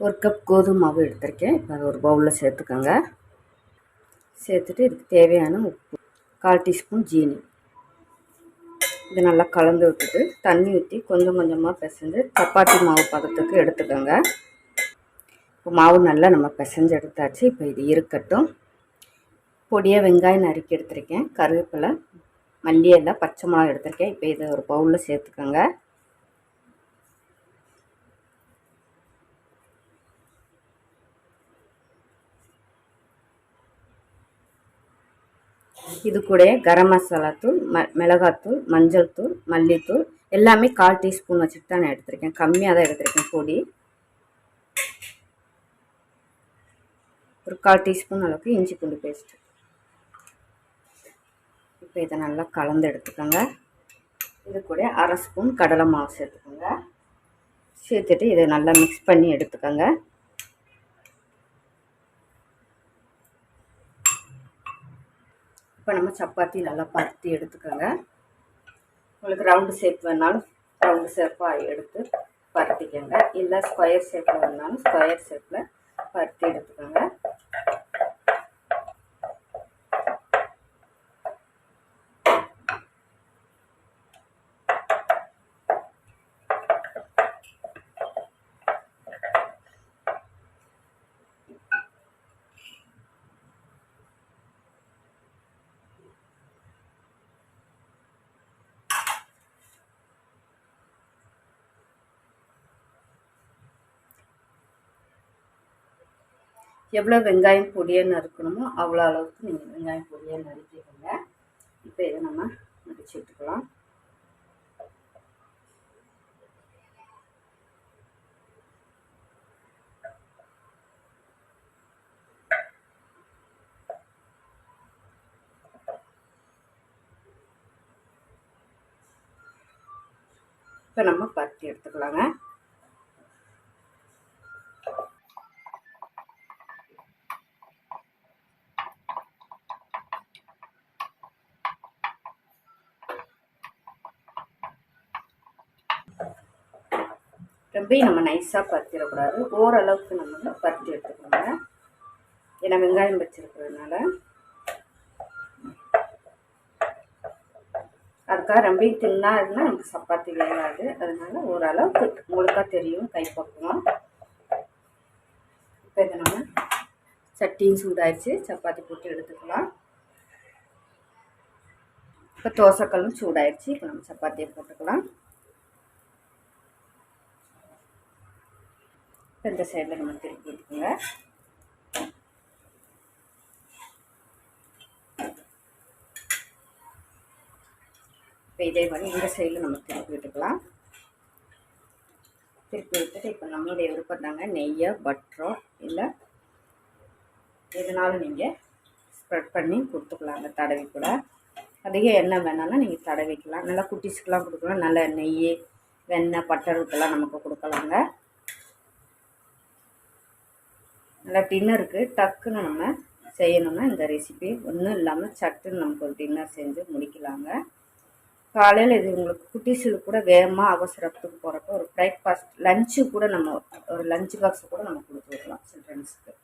ஒரு கப் கோதுமை மாவு எடுத்திருக்கேன். இப்போ அதை ஒரு பவுலில் சேர்த்துக்கோங்க. சேர்த்துட்டு இதுக்கு தேவையான உப்பு கால் டீஸ்பூன் ஜீனி. இது நல்லா கலந்து விட்டுட்டு தண்ணி ஊற்றி கொஞ்சம் கொஞ்சமாக பிசைஞ்சு சப்பாத்தி மாவு பதத்துக்கு எடுத்துக்கோங்க. இப்போ மாவு நல்லா நம்ம பிசைஞ்சு எடுத்தாச்சு. இப்போ இது இருக்கட்டும். பொடியாக வெங்காயம் நறுக்கி எடுத்திருக்கேன். கருவேப்பிலை மல்லி எல்லாம் பச்சை மிளகா எடுத்திருக்கேன். இப்போ இதை ஒரு பவுலில் சேர்த்துக்கோங்க. இது கூட கரம் மசாலா தூள் ம மிளகாத்தூள் மஞ்சள் தூள் மல்லித்தூள் எல்லாமே கால் டீஸ்பூன் வச்சுட்டு தான் நான் எடுத்திருக்கேன். கம்மியாக தான் எடுத்திருக்கேன் பொடி. ஒரு கால் டீஸ்பூன் அளவுக்கு இஞ்சி பூண்டு பேஸ்ட்டு இப்போ இதை நல்லா கலந்து எடுத்துக்கோங்க. இது கூட அரை ஸ்பூன் கடலை மாவு சேர்த்துக்கோங்க. சேர்த்துட்டு இதை நல்லா மிக்ஸ் பண்ணி எடுத்துக்கோங்க. இப்போ நம்ம சப்பாத்தி நல்லா பருத்தி எடுத்துக்கோங்க. உங்களுக்கு ரவுண்டு ஷேப் வேணாலும் ரவுண்டு ஷேப்பாக எடுத்து பருத்திக்கோங்க. இல்லை ஸ்கொயர் ஷேப்பில் வேணாலும் ஸ்கொயர் ஷேப்பில் பருத்தி எடுத்துக்கோங்க. எவ்வளோ வெங்காயம் பொடியாக நறுக்கணுமோ அவ்வளோ அளவுக்கு நீங்கள் வெங்காயம் பொடியாக நறுக்கிக்கோங்க. இப்போ இதை நம்ம நடிச்சு விட்டுக்கலாம் இப்போ நம்ம பருத்தி எடுத்துக்கலாங்க. ரொம்பயும் நம்ம நைஸாக பருத்திடக்கூடாது. ஓரளவுக்கு நம்ம பருத்தி எடுத்துக்கோங்க. ஏன்னா வெங்காயம் வச்சுருக்கிறதுனால அதுக்காக ரொம்ப தின்னாக இருந்தால் நமக்கு சப்பாத்தி வேகாது. அதனால ஓரளவுக்கு முழுக்காக தெரியும் கைப்பக்குவோம் இப்போ இதை நம்ம சட்டியும் சூடாயிடுச்சு. சப்பாத்தி போட்டு எடுத்துக்கலாம். இப்போ தோசைக்கல்லும் சூடாயிடுச்சு. இப்போ நம்ம சப்பாத்தியை போட்டுக்கலாம். இப்போ இந்த சைடில் நம்ம திருப்பி விட்டுக்குங்க இப்போ இதே மாதிரி இந்த சைடில் நம்ம திருப்பி விட்டுக்கலாம் திருப்பி விட்டுட்டு இப்போ நம்மளுடைய விருப்பம் தாங்க நெய்யோ பட்டரோ இல்லை எதனாலும் நீங்கள் ஸ்ப்ரெட் பண்ணி கொடுத்துக்கலாங்க தடவி கூட. அதிக எண்ணெய் வேணாலும் நீங்கள் தடவிக்கலாம். நல்லா குட்டிஸ்க்கெலாம் கொடுக்கலாம். நல்ல நெய் வெண்ணெய் பட்டருக்கெல்லாம் நமக்கு கொடுக்கலாங்க. நல்லா டின்னருக்கு டக்குன்னு நம்ம செய்யணும்னா இந்த ரெசிபி ஒன்றும் இல்லாமல் சட்டுன்னு நமக்கு ஒரு டின்னர் செஞ்சு முடிக்கலாங்க. காலையில் இது உங்களுக்கு குட்டிஸுக்கு கூட வேகமாக அவசரத்துக்கு போகிறப்ப ஒரு பிரேக்ஃபாஸ்ட் லஞ்சு கூட நம்ம ஒரு லஞ்ச் பாக்ஸ் கூட நம்ம கொடுத்து விடலாம் சில்ட்ரன்ஸுக்கு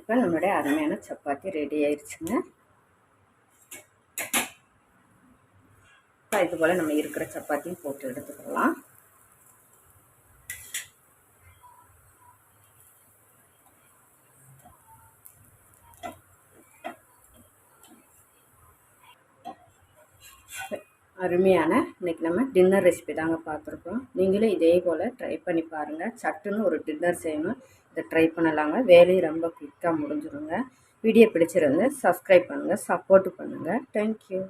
இப்போ நம்மளுடைய அருமையான சப்பாத்தி ரெடி ஆயிடுச்சுங்க இது போல் நம்ம இருக்கிற சப்பாத்தியும் போட்டு எடுத்துக்கலாம். அருமையான இன்றைக்கி நம்ம டின்னர் ரெசிபி தாங்க பார்த்துருக்கோம் நீங்களும் இதே போல் ட்ரை பண்ணி பாருங்கள் சட்டுன்னு ஒரு டின்னர் செய்யணும். இதை ட்ரை பண்ணலாங்க. வேலையும் ரொம்ப குயிக்காக முடிஞ்சிடுங்க வீடியோ பிடிச்சிருந்து சப்ஸ்கிரைப் பண்ணுங்கள் சப்போர்ட் பண்ணுங்கள் தேங்க்யூ